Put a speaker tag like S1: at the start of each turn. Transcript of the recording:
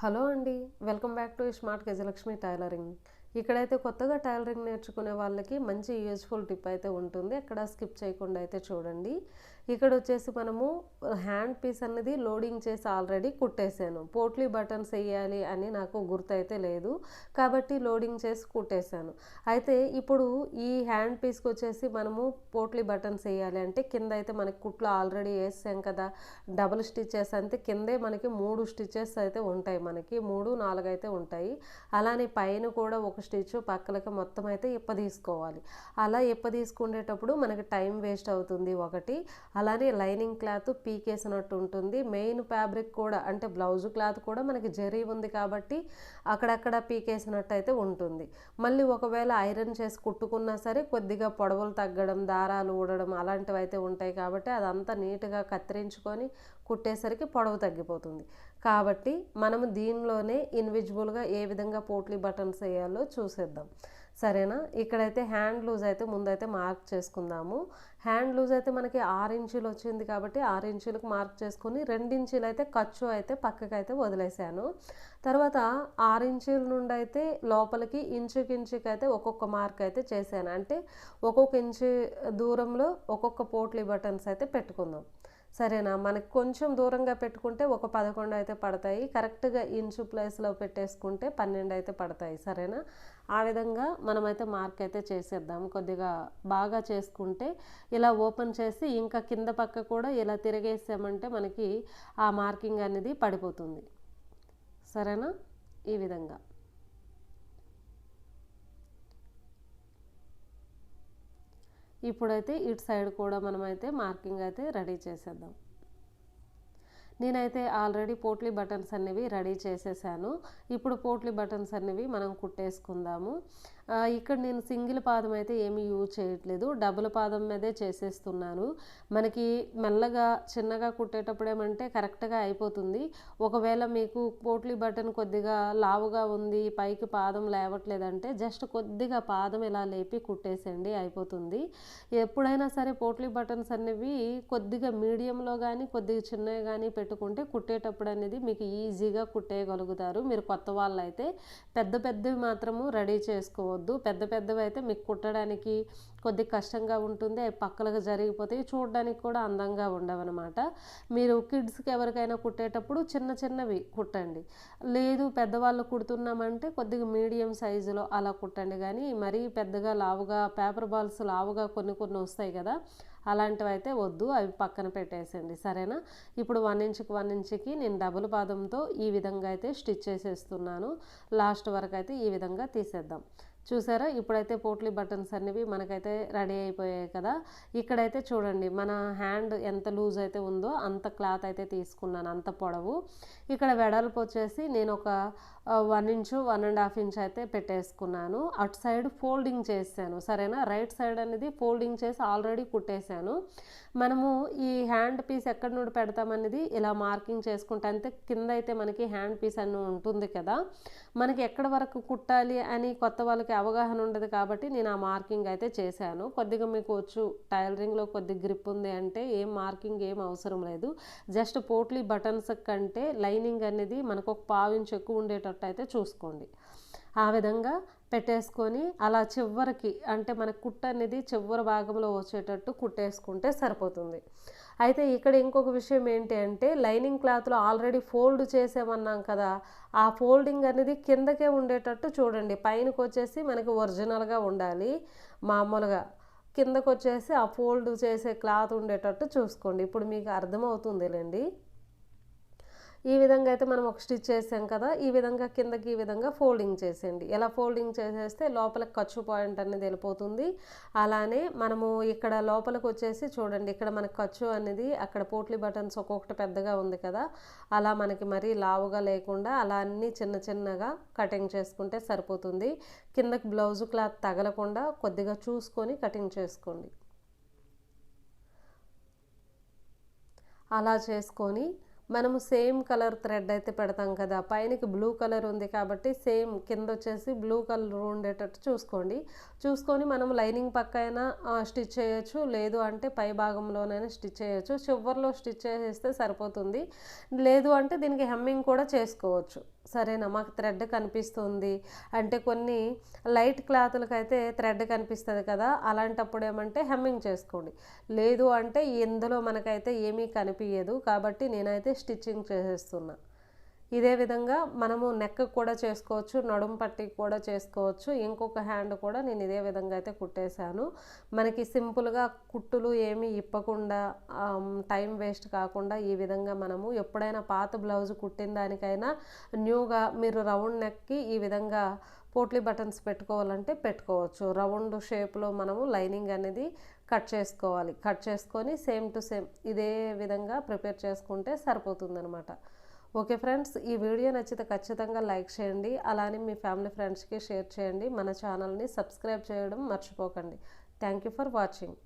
S1: Hello అండి welcome back to smart Gajalakshmi tailoring. ఇక్కడైతే కొత్తగా టైలరింగ్ నేర్చుకునే వాళ్ళకి మంచి యూజ్ఫుల్ టిప్ అయితే ఉంటుంది. ఎక్కడ స్కిప్ చేయకుండా అయితే చూడండి. ఇక్కడ వచ్చేసి మనము హ్యాండ్ పీస్ అనేది లోడింగ్ చేసి ఆల్రెడీ కుట్టేశాను. పోట్లీ బటన్స్ వేయాలి అని నాకు గుర్తయితే లేదు. కాబట్టి లోడింగ్ చేసి కుట్టేశాను. అయితే ఇప్పుడు ఈ హ్యాండ్ పీస్కి వచ్చేసి మనము పోట్లీ బటన్స్ వేయాలి అంటే కింద అయితే మనకి కుట్లు ఆల్రెడీ వేసాం కదా డబుల్ స్టిచెస్ అంతే కిందే మనకి మూడు స్టిచెస్ అయితే ఉంటాయి మనకి మూడు నాలుగు అయితే ఉంటాయి. అలానే పైన కూడా ఒక స్టిచ్ పక్కలకి మొత్తం అయితే ఇప్ప తీసుకోవాలి. అలా ఇప్ప తీసుకునేటప్పుడు మనకి టైం వేస్ట్ అవుతుంది ఒకటి. అలానే లైనింగ్ క్లాత్ పీకేసినట్టు ఉంటుంది. మెయిన్ ఫ్యాబ్రిక్ కూడా అంటే బ్లౌజ్ క్లాత్ కూడా మనకి జరీ ఉంది కాబట్టి అక్కడక్కడ పీకేసినట్టు అయితే ఉంటుంది. మళ్ళీ ఒకవేళ ఐరన్ చేసి కుట్టుకున్నా సరే కొద్దిగా పొడవులు తగ్గడం దారాలు ఊడడం అలాంటివి అయితే ఉంటాయి కాబట్టి అదంతా నీట్గా కత్తిరించుకొని కుట్టేసరికి పొడవు తగ్గిపోతుంది. కాబట్టి మనము దీనిలోనే ఇన్విజిబుల్గా ఏ విధంగా పోట్లీ బటన్స్ వేయాలో చూసేద్దాం. సరేనా? ఇక్కడైతే హ్యాండ్ లూజ్ అయితే ముందైతే మార్క్ చేసుకుందాము. హ్యాండ్ లూజ్ అయితే మనకి ఆరు ఇంచులు వచ్చింది కాబట్టి ఆరు ఇంచులకు మార్క్ చేసుకుని రెండించులు అయితే ఖర్చు అయితే పక్కకైతే వదిలేశాను తర్వాత ఆరు ఇంచుల నుండి అయితే లోపలికి ఇంచుకించుకి అయితే ఒక్కొక్క మార్క్ అయితే చేశాను. అంటే ఒక్కొక్క ఇంచు దూరంలో ఒక్కొక్క పోట్లీ బటన్స్ అయితే పెట్టుకుందాం. సరేనా? మనకి కొంచెం దూరంగా పెట్టుకుంటే ఒక పదకొండు అయితే పడతాయి. కరెక్ట్గా ఇంచు ప్లేస్లో పెట్టేసుకుంటే పన్నెండు అయితే పడతాయి. సరేనా? ఆ విధంగా మనమైతే మార్క్ అయితే చేసేద్దాం. కొద్దిగా బాగా చేసుకుంటే ఇలా ఓపెన్ చేసి ఇంకా కింద పక్క కూడా ఇలా తిరిగేసామంటే మనకి ఆ మార్కింగ్ అనేది పడిపోతుంది. సరేనా? ఈ విధంగా. ఇప్పుడైతే ఇటు సైడ్ కూడా మనమైతే మార్కింగ్ అయితే రెడీ చేసేద్దాం. నేనైతే ఆల్రెడీ పోట్లీ బటన్స్ అనేవి రెడీ చేసేసాను. ఇప్పుడు పోట్లీ బటన్స్ అనేవి మనం కుట్టేసుకుందాము. ఇక్కడ నేను సింగిల్ పాదం అయితే ఏమీ యూజ్ చేయట్లేదు. డబుల్ పాదం మీదే చేసేస్తున్నాను. మనకి మెల్లగా చిన్నగా కుట్టేటప్పుడు ఏమంటే కరెక్ట్గా అయిపోతుంది. ఒకవేళ మీకు పోట్లీ బటన్ కొద్దిగా లావుగా ఉంది పైకి పాదం లేవట్లేదంటే జస్ట్ కొద్దిగా పాదం ఇలా లేపి కుట్టేసేయండి అయిపోతుంది. ఎప్పుడైనా సరే పోట్లీ బటన్స్ అనేవి కొద్దిగా మీడియంలో కానీ కొద్దిగా చిన్నవి కానీ పెట్టుకుంటే కుట్టేటప్పుడు అనేది మీకు ఈజీగా కుట్టేయగలుగుతారు. మీరు కొత్త వాళ్ళు అయితే పెద్ద పెద్దవి మాత్రము రెడీ చేసుకోవచ్చు. వద్దు పెద్ద పెద్దవి అయితే మీకు కుట్టడానికి కొద్దిగా కష్టంగా ఉంటుంది. అవి పక్కలకు జరిగిపోతాయి. చూడడానికి కూడా అందంగా ఉండవన్నమాట. మీరు కిడ్స్కి ఎవరికైనా కుట్టేటప్పుడు చిన్న చిన్నవి కుట్టండి. లేదు పెద్దవాళ్ళు కుడుతున్నామంటే కొద్దిగా మీడియం సైజులో అలా కుట్టండి. కానీ మరీ పెద్దగా లావుగా పేపర్ బాల్స్ లావుగా కొన్ని కొన్ని వస్తాయి కదా అలాంటివి అయితే వద్దు. అవి పక్కన పెట్టేసండి సరేనా? ఇప్పుడు వన్ ఇంచ్కి వన్ ఇంచ్కి నేను డబుల్ పాదంతో ఈ విధంగా అయితే స్టిచ్ చేసేస్తున్నాను. లాస్ట్ వరకు అయితే ఈ విధంగా తీసేద్దాం. చూసారా? ఇప్పుడైతే పోట్లీ బటన్స్ అనేవి మనకైతే రెడీ అయిపోయాయి కదా. ఇక్కడైతే చూడండి మన హ్యాండ్ ఎంత లూజ్ అయితే ఉందో అంత క్లాత్ అయితే తీసుకున్నాను అంత పొడవు. ఇక్కడ వెడల్పు వచ్చేసి నేను ఒక one inch one and half inch అయితే పెట్టేసుకున్నాను. అటు సైడ్ ఫోల్డింగ్ చేశాను సరేనా? రైట్ సైడ్ అనేది ఫోల్డింగ్ చేసి ఆల్రెడీ కుట్టేశాను. మనము ఈ హ్యాండ్ పీస్ ఎక్కడి నుండి పెడతామనేది ఇలా మార్కింగ్ చేసుకుంటే అంతే కింద అయితే మనకి హ్యాండ్ పీస్ అని ఉంటుంది కదా. మనకి ఎక్కడి వరకు కుట్టాలి అని కొత్త వాళ్ళకి అవగాహన ఉండదు కాబట్టి నేను ఆ మార్కింగ్ అయితే చేశాను. కొద్దిగా మీకు వచ్చు టైలరింగ్లో కొద్దిగా గ్రిప్ ఉంది అంటే ఏం మార్కింగ్ ఏం అవసరం లేదు. జస్ట్ పోట్లీ బటన్స్ కంటే లైనింగ్ అనేది మనకు ఒక పావించి ఎక్కువ ఉండేటట్టు అయితే చూసుకోండి. ఆ విధంగా పెట్టేసుకొని అలా చివరికి అంటే మన కుట్ట అనేది చివరి భాగంలో వచ్చేటట్టు కుట్టేసుకుంటే సరిపోతుంది. అయితే ఇక్కడ ఇంకొక విషయం ఏంటి అంటే లైనింగ్ క్లాత్లో ఆల్రెడీ ఫోల్డ్ చేసేమన్నాం కదా ఆ ఫోల్డింగ్ అనేది కిందకే ఉండేటట్టు చూడండి. పైనకి వచ్చేసి మనకి ఒరిజినల్గా ఉండాలి. మామూలుగా కిందకు వచ్చేసి ఆ ఫోల్డ్ చేసే క్లాత్ ఉండేటట్టు చూసుకోండి. ఇప్పుడు మీకు అర్థమవుతుందిలేండి. ఈ విధంగా అయితే మనం ఒక స్టిచ్ చేసాం కదా ఈ విధంగా కిందకి ఈ విధంగా ఫోల్డింగ్ చేసేయండి. ఎలా ఫోల్డింగ్ చేసేస్తే లోపల ఖర్చు పాయింట్ అనేది వెళ్ళిపోతుంది. అలానే మనము ఇక్కడ లోపలికి వచ్చేసి చూడండి ఇక్కడ మనకు ఖర్చు అనేది అక్కడ పోట్లీ బటన్స్ ఒక్కొక్కటి పెద్దగా ఉంది కదా అలా మనకి మరీ లావుగా లేకుండా అలా అన్నీ చిన్న చిన్నగా కటింగ్ చేసుకుంటే సరిపోతుంది. కిందకి బ్లౌజ్ క్లాత్ తగలకుండా కొద్దిగా చూసుకొని కటింగ్ చేసుకోండి. అలా చేసుకొని మనము సేమ్ కలర్ థ్రెడ్ అయితే పెడతాం కదా పైనకి బ్లూ కలర్ ఉంది కాబట్టి సేమ్ కింద వచ్చేసి బ్లూ కలర్ ఉండేటట్టు చూసుకోండి. చూసుకొని మనం లైనింగ్ పక్కైనా స్టిచ్ చేయొచ్చు లేదు అంటే పై భాగంలోనైనా స్టిచ్ చేయొచ్చు. చివరిలో స్టిచ్ చేసేస్తే సరిపోతుంది. లేదు అంటే దీనికి హెమ్మింగ్ కూడా చేసుకోవచ్చు. సరేనా మాకు థ్రెడ్ కనిపిస్తుంది. అంటే కొన్ని లైట్ క్లాతులకు అయితే థ్రెడ్ కనిపిస్తుంది కదా అలాంటప్పుడు ఏమంటే హెమ్మింగ్ చేసుకోండి. లేదు అంటే ఇందులో మనకైతే ఏమీ కనిపించదు కాబట్టి నేనైతే స్టిచ్చింగ్ చేసేస్తున్నా. ఇదే విధంగా మనము నెక్ కూడా చేసుకోవచ్చు నడుం పట్టి కూడా చేసుకోవచ్చు ఇంకొక హ్యాండ్ కూడా నేను ఇదే విధంగా అయితే కుట్టేశాను. మనకి సింపుల్గా కుట్టులు ఏమీ ఇప్పకుండా టైం వేస్ట్ కాకుండా ఈ విధంగా మనము ఎప్పుడైనా పాత బ్లౌజ్ కుట్టిన దానికైనా న్యూగా మీరు రౌండ్ నెక్కి ఈ విధంగా పోట్లీ బటన్స్ పెట్టుకోవాలంటే పెట్టుకోవచ్చు. రౌండ్ షేప్లో మనము లైనింగ్ అనేది కట్ చేసుకోవాలి. కట్ చేసుకొని సేమ్ టు సేమ్ ఇదే విధంగా ప్రిపేర్ చేసుకుంటే సరిపోతుందనమాట ఓకే ఫ్రెండ్స్ ఈ వీడియో నచ్చితే ఖచ్చితంగా లైక్ చేయండి. అలానే మీ ఫ్యామిలీ ఫ్రెండ్స్కి షేర్ చేయండి. మన ఛానల్ని సబ్స్క్రైబ్ చేయడం మర్చిపోకండి. Thank you for watching.